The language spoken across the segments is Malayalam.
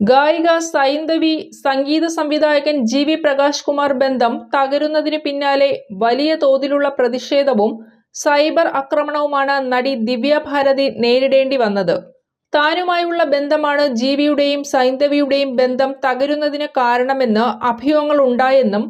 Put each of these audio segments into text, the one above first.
ഗായിക സൈന്ദവി സംഗീത സംവിധായകൻ ജി വി പ്രകാശ് കുമാർ ബന്ധം തകരുന്നതിന് പിന്നാലെ വലിയ തോതിലുള്ള പ്രതിഷേധവും സൈബർ ആക്രമണവുമാണ് നടി ദിവ്യ ഭാരതി നേരിടേണ്ടി വന്നത്. താനുമായുള്ള ബന്ധമാണ് ജീവിയുടെയും സൈന്ദവിയുടെയും ബന്ധം തകരുന്നതിന് കാരണമെന്ന് അഭ്യൂഹങ്ങൾ ഉണ്ടായെന്നും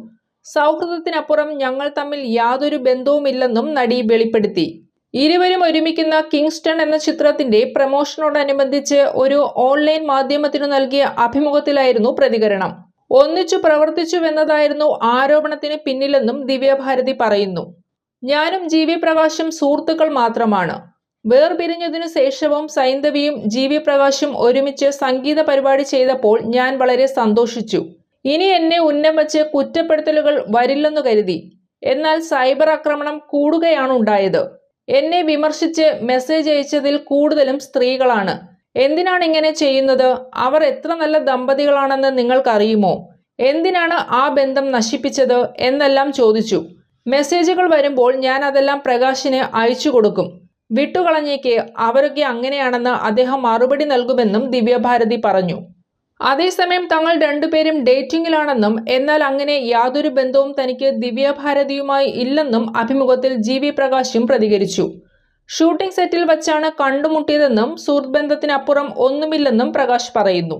സൗഹൃദത്തിനപ്പുറം ഞങ്ങൾ തമ്മിൽ യാതൊരു ബന്ധവുമില്ലെന്നും നടി വെളിപ്പെടുത്തി. ഇരുവരും ഒരുമിക്കുന്ന കിങ്സ്റ്റൺ എന്ന ചിത്രത്തിന്റെ പ്രമോഷനോടനുബന്ധിച്ച് ഒരു ഓൺലൈൻ മാധ്യമത്തിനു നൽകിയ അഭിമുഖത്തിലായിരുന്നു പ്രതികരണം. ഒന്നിച്ചു പ്രവർത്തിച്ചുവെന്നതായിരുന്നു ആരോപണത്തിന് പിന്നിലെന്നും ദിവ്യഭാരതി പറയുന്നു. ഞാനും ജി വി പ്രകാശും സുഹൃത്തുക്കൾ മാത്രമാണ്. വേർപിരിഞ്ഞതിനു ശേഷവും സൈന്ധവിയും ജി വി പ്രകാശും ഒരുമിച്ച് സംഗീത പരിപാടി ചെയ്തപ്പോൾ ഞാൻ വളരെ സന്തോഷിച്ചു. ഇനി എന്നെ ഉന്നം വച്ച് കുറ്റപ്പെടുത്തലുകൾ വരില്ലെന്നു കരുതി. എന്നാൽ സൈബർ ആക്രമണം കൂടുകയാണ് ഉണ്ടായത് എന്നെ വിമർശിച്ച് മെസ്സേജ് അയച്ചതിൽ കൂടുതലും സ്ത്രീകളാണ്. എന്തിനാണ് ഇങ്ങനെ ചെയ്യുന്നത്? അവർ എത്ര നല്ല ദമ്പതികളാണെന്ന് നിങ്ങൾക്കറിയുമോ? എന്തിനാണ് ആ ബന്ധം നശിപ്പിച്ചത്? എന്നെല്ലാം ചോദിച്ചു. മെസ്സേജുകൾ വരുമ്പോൾ ഞാൻ അതെല്ലാം പ്രകാശിന് അയച്ചു കൊടുക്കും. വിട്ടുകളഞ്ഞേക്ക് അവരൊക്കെ അങ്ങനെയാണെന്ന് അദ്ദേഹം മറുപടി നൽകുമെന്നും ദിവ്യഭാരതി പറഞ്ഞു. അതേസമയം തങ്ങൾ രണ്ടുപേരും ഡേറ്റിംഗിലാണെന്നും എന്നാൽ അങ്ങനെ യാതൊരു ബന്ധവും തനിക്ക് ദിവ്യഭാരതിയുമായി ഇല്ലെന്നും അഭിമുഖത്തിൽ ജി വി പ്രകാശും പ്രതികരിച്ചു. ഷൂട്ടിംഗ് സെറ്റിൽ വച്ചാണ് കണ്ടുമുട്ടിയതെന്നും സുഹൃത്ത് ബന്ധത്തിനപ്പുറം ഒന്നുമില്ലെന്നും പ്രകാശ് പറയുന്നു.